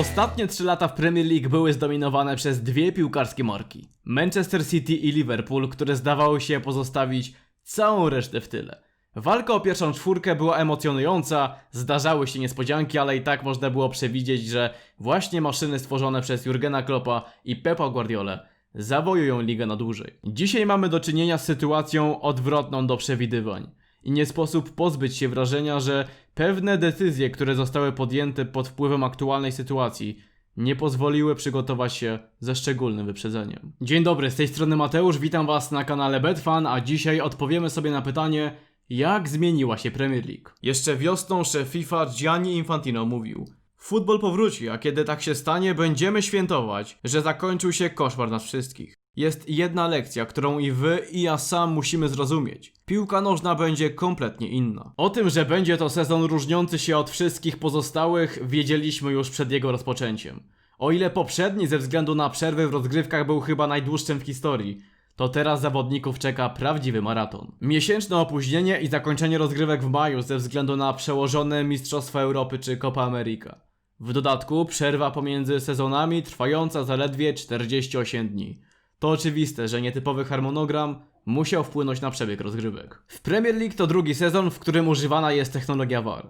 Ostatnie trzy lata w Premier League były zdominowane przez dwie piłkarskie marki. Manchester City i Liverpool, które zdawały się pozostawić całą resztę w tyle. Walka o pierwszą czwórkę była emocjonująca, zdarzały się niespodzianki, ale i tak można było przewidzieć, że właśnie maszyny stworzone przez Jurgena Kloppa i Pepa Guardiolę zawojują ligę na dłużej. Dzisiaj mamy do czynienia z sytuacją odwrotną do przewidywań. I nie sposób pozbyć się wrażenia, że pewne decyzje, które zostały podjęte pod wpływem aktualnej sytuacji, nie pozwoliły przygotować się ze szczególnym wyprzedzeniem. Dzień dobry, z tej strony Mateusz, witam Was na kanale Betfan, a dzisiaj odpowiemy sobie na pytanie, jak zmieniła się Premier League. Jeszcze wiosną szef FIFA Gianni Infantino mówił Futbol powróci, a kiedy tak się stanie, będziemy świętować, że zakończył się koszmar nas wszystkich. Jest jedna lekcja, którą i wy, i ja sam musimy zrozumieć. Piłka nożna będzie kompletnie inna. O tym, że będzie to sezon różniący się od wszystkich pozostałych, wiedzieliśmy już przed jego rozpoczęciem. O ile poprzedni ze względu na przerwy w rozgrywkach był chyba najdłuższym w historii, to teraz zawodników czeka prawdziwy maraton. Miesięczne opóźnienie i zakończenie rozgrywek w maju ze względu na przełożone Mistrzostwa Europy czy Copa America. W dodatku przerwa pomiędzy sezonami trwająca zaledwie 48 dni. To oczywiste, że nietypowy harmonogram musiał wpłynąć na przebieg rozgrywek. W Premier League to drugi sezon, w którym używana jest technologia VAR.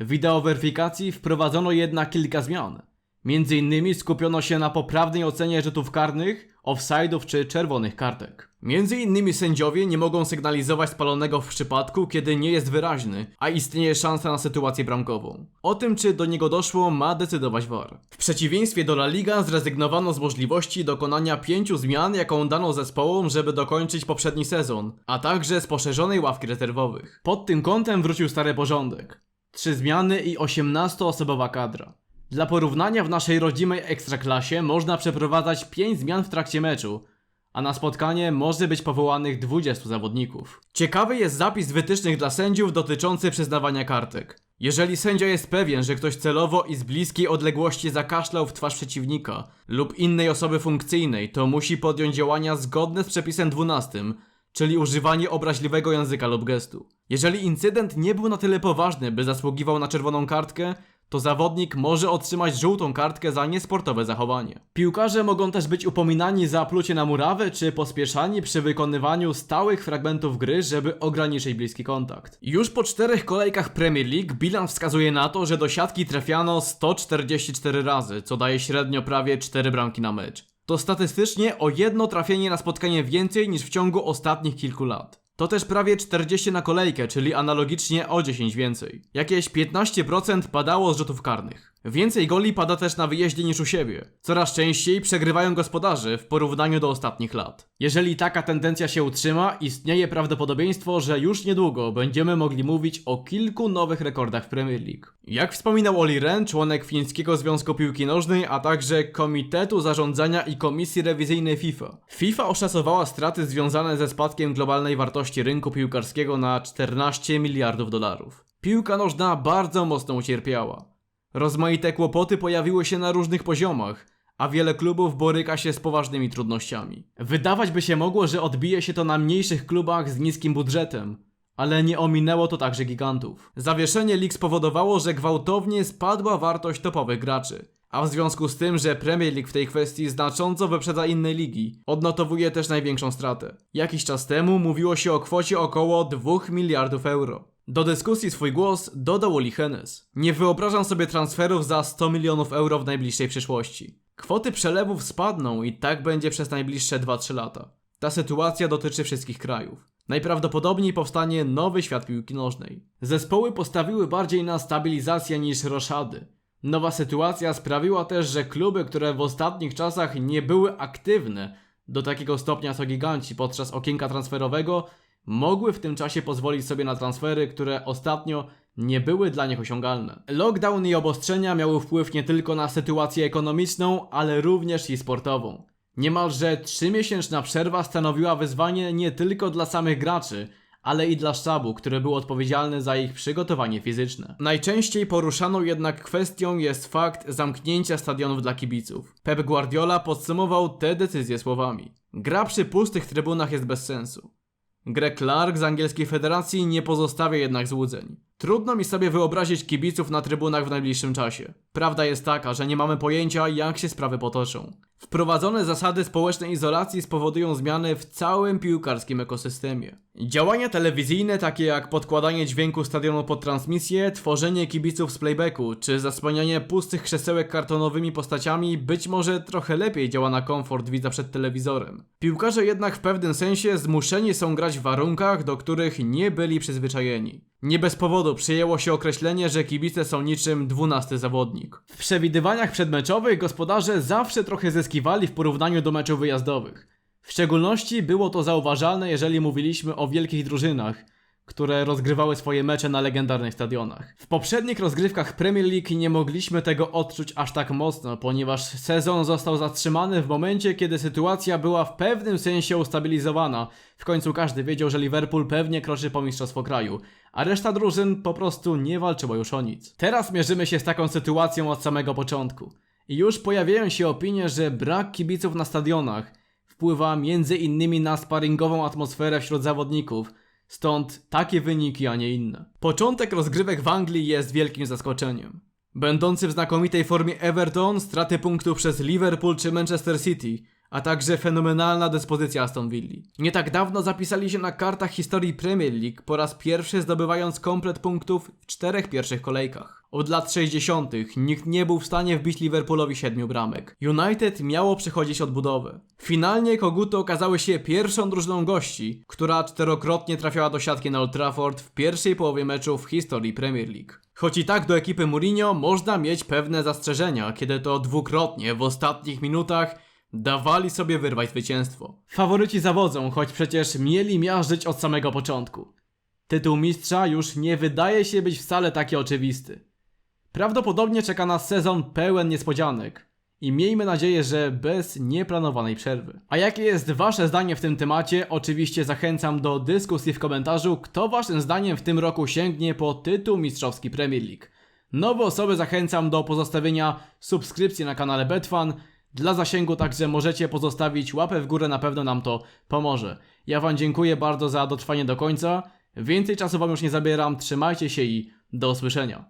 W wideoweryfikacji wprowadzono jednak kilka zmian. Między innymi skupiono się na poprawnej ocenie rzutów karnych, offside'ów czy czerwonych kartek. Między innymi sędziowie nie mogą sygnalizować spalonego w przypadku, kiedy nie jest wyraźny, a istnieje szansa na sytuację bramkową. O tym, czy do niego doszło, ma decydować VAR. W przeciwieństwie do La Liga zrezygnowano z możliwości dokonania pięciu zmian, jaką dano zespołom, żeby dokończyć poprzedni sezon, a także z poszerzonej ławki rezerwowych. Pod tym kątem wrócił stary porządek. Trzy zmiany i 18-osobowa kadra. Dla porównania w naszej rodzimej ekstraklasie można przeprowadzać 5 zmian w trakcie meczu, a na spotkanie może być powołanych 20 zawodników. Ciekawy jest zapis wytycznych dla sędziów dotyczący przyznawania kartek. Jeżeli sędzia jest pewien, że ktoś celowo i z bliskiej odległości zakaszlał w twarz przeciwnika lub innej osoby funkcyjnej, to musi podjąć działania zgodne z przepisem 12, czyli używanie obraźliwego języka lub gestu. Jeżeli incydent nie był na tyle poważny, by zasługiwał na czerwoną kartkę, to zawodnik może otrzymać żółtą kartkę za niesportowe zachowanie. Piłkarze mogą też być upominani za plucie na murawę czy pospieszani przy wykonywaniu stałych fragmentów gry, żeby ograniczyć bliski kontakt. Już po czterech kolejkach Premier League bilans wskazuje na to, że do siatki trafiano 144 razy, co daje średnio prawie 4 bramki na mecz. To statystycznie o jedno trafienie na spotkanie więcej niż w ciągu ostatnich kilku lat. To też prawie 40 na kolejkę, czyli analogicznie o 10 więcej. Jakieś 15% padało z rzutów karnych. Więcej goli pada też na wyjeździe niż u siebie. Coraz częściej przegrywają gospodarze w porównaniu do ostatnich lat. Jeżeli taka tendencja się utrzyma, istnieje prawdopodobieństwo, że już niedługo będziemy mogli mówić o kilku nowych rekordach Premier League. Jak wspominał Oli Ren, członek Fińskiego Związku Piłki Nożnej, a także Komitetu Zarządzania i Komisji Rewizyjnej FIFA. FIFA oszacowała straty związane ze spadkiem globalnej wartości rynku piłkarskiego na 14 miliardów dolarów. Piłka nożna bardzo mocno ucierpiała. Rozmaite kłopoty pojawiły się na różnych poziomach, a wiele klubów boryka się z poważnymi trudnościami. Wydawać by się mogło, że odbije się to na mniejszych klubach z niskim budżetem, ale nie ominęło to także gigantów. Zawieszenie lig spowodowało, że gwałtownie spadła wartość topowych graczy. A w związku z tym, że Premier League w tej kwestii znacząco wyprzedza inne ligi, odnotowuje też największą stratę. Jakiś czas temu mówiło się o kwocie około 2 miliardów euro. Do dyskusji swój głos dodał Oli Hennes. Nie wyobrażam sobie transferów za 100 milionów euro w najbliższej przyszłości. Kwoty przelewów spadną i tak będzie przez najbliższe 2-3 lata. Ta sytuacja dotyczy wszystkich krajów. Najprawdopodobniej powstanie nowy świat piłki nożnej. Zespoły postawiły bardziej na stabilizację niż roszady. Nowa sytuacja sprawiła też, że kluby, które w ostatnich czasach nie były aktywne do takiego stopnia co giganci podczas okienka transferowego, mogły w tym czasie pozwolić sobie na transfery, które ostatnio nie były dla nich osiągalne. Lockdown i obostrzenia miały wpływ nie tylko na sytuację ekonomiczną, ale również i sportową. Niemalże trzymiesięczna przerwa stanowiła wyzwanie nie tylko dla samych graczy, ale i dla sztabu, który był odpowiedzialny za ich przygotowanie fizyczne. Najczęściej poruszaną jednak kwestią jest fakt zamknięcia stadionów dla kibiców. Pep Guardiola podsumował te decyzje słowami: Gra przy pustych trybunach jest bez sensu. Greg Clark z angielskiej federacji nie pozostawia jednak złudzeń. Trudno mi sobie wyobrazić kibiców na trybunach w najbliższym czasie. Prawda jest taka, że nie mamy pojęcia, jak się sprawy potoczą. Wprowadzone zasady społecznej izolacji spowodują zmiany w całym piłkarskim ekosystemie. Działania telewizyjne, takie jak podkładanie dźwięku stadionu pod transmisję, tworzenie kibiców z playbacku, czy zasłanianie pustych krzesełek kartonowymi postaciami, być może trochę lepiej działa na komfort widza przed telewizorem. Piłkarze jednak w pewnym sensie zmuszeni są grać w warunkach, do których nie byli przyzwyczajeni. Nie bez powodu przyjęło się określenie, że kibice są niczym dwunasty zawodnik. W przewidywaniach przedmeczowych gospodarze zawsze trochę zyskiwali w porównaniu do meczów wyjazdowych. W szczególności było to zauważalne, jeżeli mówiliśmy o wielkich drużynach, które rozgrywały swoje mecze na legendarnych stadionach. W poprzednich rozgrywkach Premier League nie mogliśmy tego odczuć aż tak mocno, ponieważ sezon został zatrzymany w momencie, kiedy sytuacja była w pewnym sensie ustabilizowana. W końcu każdy wiedział, że Liverpool pewnie kroczy po mistrzostwo kraju, a reszta drużyn po prostu nie walczyła już o nic. Teraz mierzymy się z taką sytuacją od samego początku. I już pojawiają się opinie, że brak kibiców na stadionach wpływa między innymi na sparingową atmosferę wśród zawodników, stąd takie wyniki, a nie inne. Początek rozgrywek w Anglii jest wielkim zaskoczeniem. Będący w znakomitej formie Everton, straty punktów przez Liverpool czy Manchester City, a także fenomenalna dyspozycja Aston Villa. Nie tak dawno zapisali się na kartach historii Premier League, po raz pierwszy zdobywając komplet punktów w czterech pierwszych kolejkach. Od lat 60. nikt nie był w stanie wbić Liverpoolowi siedmiu bramek. United miało przechodzić odbudowę. Finalnie koguty okazały się pierwszą drużyną gości, która czterokrotnie trafiała do siatki na Old Trafford w pierwszej połowie meczu w historii Premier League. Choć i tak do ekipy Mourinho można mieć pewne zastrzeżenia, kiedy to dwukrotnie w ostatnich minutach dawali sobie wyrwać zwycięstwo. Faworyci zawodzą, choć przecież mieli miażdżyć od samego początku. Tytuł mistrza już nie wydaje się być wcale taki oczywisty. Prawdopodobnie czeka nas sezon pełen niespodzianek. I miejmy nadzieję, że bez nieplanowanej przerwy. A jakie jest Wasze zdanie w tym temacie? Oczywiście zachęcam do dyskusji w komentarzu, kto Waszym zdaniem w tym roku sięgnie po tytuł mistrzowski Premier League. Nowe osoby zachęcam do pozostawienia subskrypcji na kanale Betfan. Dla zasięgu także możecie pozostawić łapę w górę, na pewno nam to pomoże. Ja Wam dziękuję bardzo za dotrwanie do końca. Więcej czasu Wam już nie zabieram, trzymajcie się i do usłyszenia.